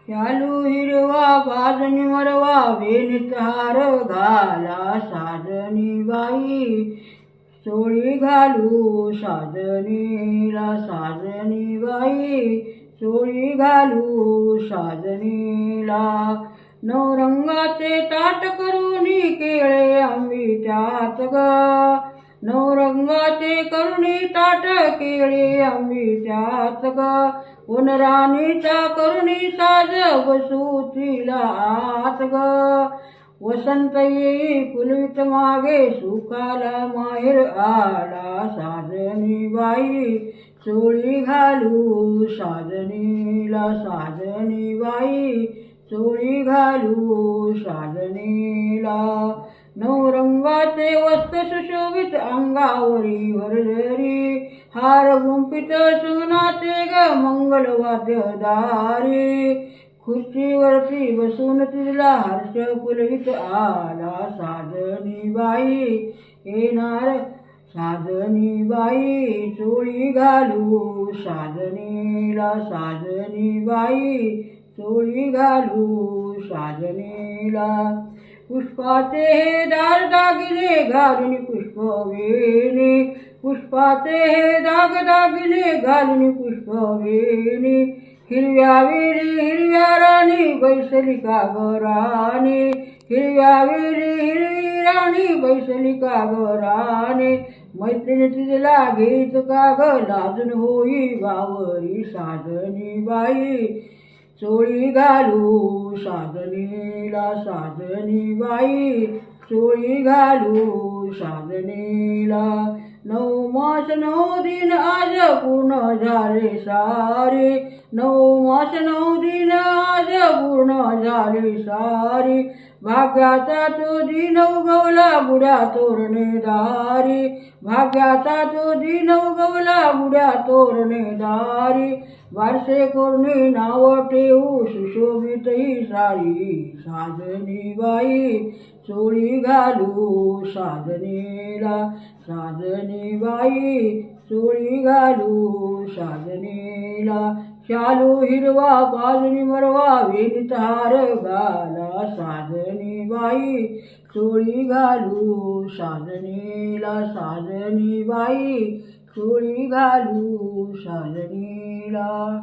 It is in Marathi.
शालू हिरवा बाजनी मरवा वेणीत हार घाला साजनी बाई. चोळी घालू साजनीला साजनी बाई. चोळी घालू साजनीला नवरंगाचे ताट करून केळे आंबीच्यात ग. नवरंगाचे करुणी ताट केळे आंबीच्यात ग. वनराणीचा करुणी साज बसू तिला आत ग. वसंत येई फुलवित मागे सुखाला माहेर आला साजनी बाई. चोळी घालू साजनीला साजनी बाई. चोळी घालू साजनीला नवरंगाचे वस्त्र सुशोभित अंगावरी भरजरी हार गुंपित सुनाचे ग मंगलवाद्य दारी खुर्चीवरती बसून तिला हर्ष फुलवित आला साजनी बाई. येणार साजनी बाई चोळी घालू साजनीला साजनी बाई. चोळी घालू साजनीला पुष्पाते है दाग दागिने घालुनी पुष्पवेने पुष्पाते हे दाग दागिने घालुनी पुष्पवेने हिरव्या वेली, हिरव्या राणी बैसली कागराने हिरव्या वेली, हिरवी राणी बैसली कागराने मैत्रिणी तिला घेत काग लाजून होई वावरी साजनी बाई। चोळी घालू साजनीला साजनी बाई. चोळी घालू साजनीला नऊ मास नऊ दिन आज पूर्ण झाले सारे. नऊ मास नऊ दिन आज पूर्ण झाले सारे. भाग्याचा तो दिन उगवला बुड्या तोरणे दारी. भाग्याचा तो दिन उगवला बुड्या तोरणे दारी. बारसे कोरणे नाव ठेवू सुशोभित ही सारी. साधनी बाई चोळी घालू साजनीला साजनी बाई चोळी घालू. साजनीला शालू हिरवा बाजनी मरवा विणतार हार घाला. साजनी बाई चोळी घालू. साजनीला साजनी बाई चोळी घालू. साजनीला